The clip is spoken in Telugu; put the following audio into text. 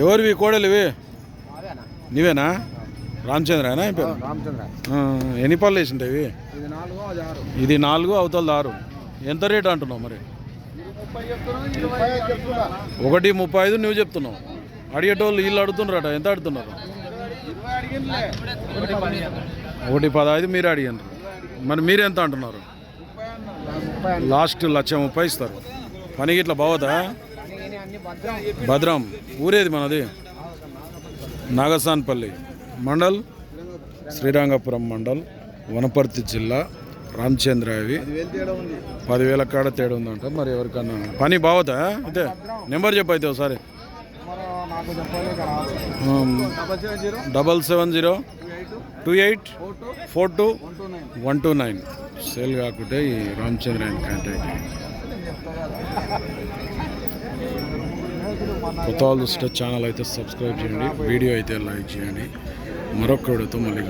ఎవరివి? కోడలు ఇవి నీవేనా? పేరు? రామచంద్ర. ఆ, ఎన్ని పళ్ళు వేసింటాయి ఇది నాలుగు ఆరు. అవతల ఆరు. ఎంత రేట్ అంటున్నావు మరి? ఒకటి ముప్పై ఐదు నువ్వు చెప్తున్నావు. అడిగేటోళ్ళు వీళ్ళు అడుగుతున్నారట. ఎంత అడుగుతున్నారు? ఒకటి పదహైదు మీరు అడిగారు మరి మీరు ఎంత అంటున్నారు? లాస్ట్ లక్ష ముప్పై ఇస్తారు. పనికి ఇట్లా బావదా భద్రం. ఊరేది మనది? నాగసాన్పల్లి మండల్ శ్రీరంగపురం మండల్ వనపర్తి జిల్లా రామచంద్ర అవి తేడా ఉంది పదివేల కాడ తేడా ఉందంట. మరి ఎవరికన్నా పని బావతా అయితే నెంబర్ చెప్పైతే ఒకసారి. Double seven zero two eight four two one two nine. Sale కాకుంటే ఈ రామచంద్ర కాంటాక్ట్ కొత్త వాళ్ళు చూస్తే ఛానల్ అయితే సబ్స్క్రైబ్ చేయండి వీడియో అయితే లైక్ చేయండి. మరొక వీడియోతో మళ్ళీ